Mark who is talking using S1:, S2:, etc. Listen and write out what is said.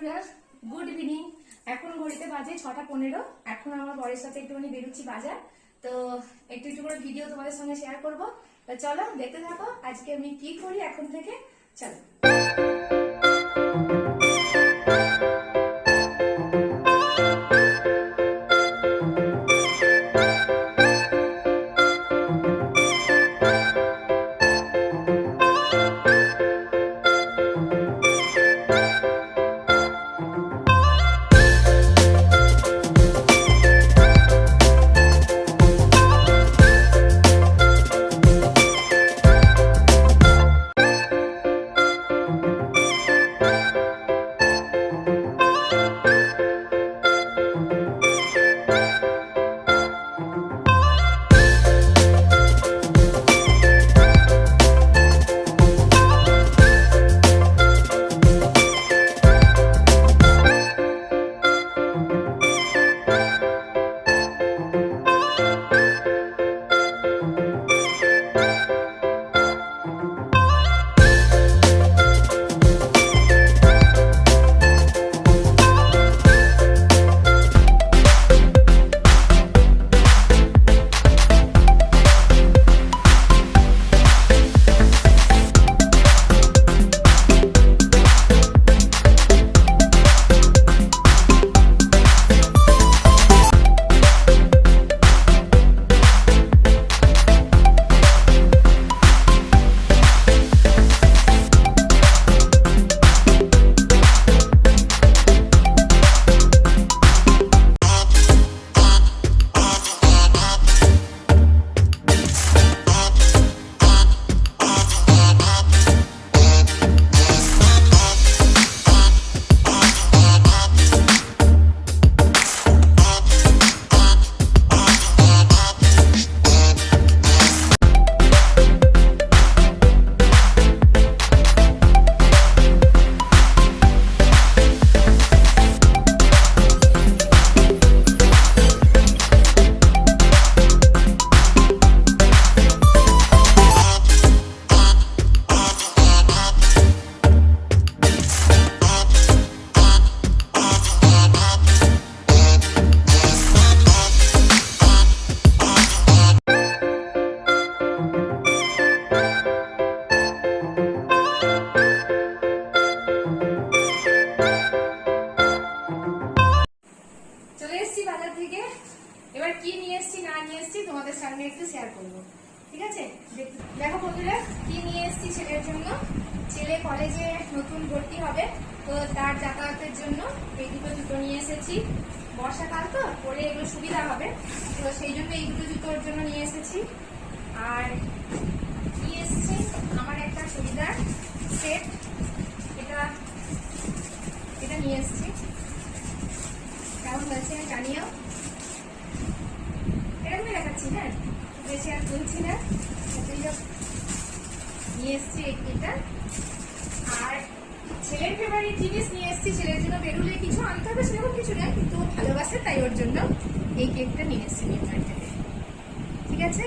S1: বন্ধুরা good evening এখন ঘড়িতে বাজে ছটা পনেরো। এখন আমার বরের সাথে একটুখানি বেরোচ্ছি বাজার। তো একটু একটু করে ভিডিও তোমাদের সঙ্গে শেয়ার করব। তো চলো দেখতে থাকো আজকে আমি কি করি এখন থেকে। চলো। এবার কি নিয়ে এসেছি, না নিয়ে এসেছি, তোমাদের সামনে একটু শেয়ার করব। ঠিক আছে? দেখো বন্ধুরা, কি নিয়ে এসেছি ছেলের জন্য? ছেলে কলেজে নতুন ভর্তি হবে, তো তার যাতায়াতের জন্য এই দুটো জুতো নিয়ে এসেছি। বর্ষাকাল তো, পরে এগুলো সুবিধা হবে, তো সেই জন্য এই দুটো জুতোর জন্য নিয়ে এসেছি। আর নিয়ে এসেছি? আমার একটা চুড়িদার সেট, এটা এটা নিয়ে এসেছি। কেমন হয়েছে জানিও? বেশি আর বলছি না। নিয়ে এসছি এটা আর ছেলের ফেভারিট জিনিস নিয়ে এসছি, ছেলের জন্য বেরুলে কিছু আনতে হবে, সেরকম কিছু নেই কিন্তু ভালোবাসে, তাই ওর জন্য এই কেকটা নিয়ে এসছি নিউ মার্কেটে ঠিক আছে?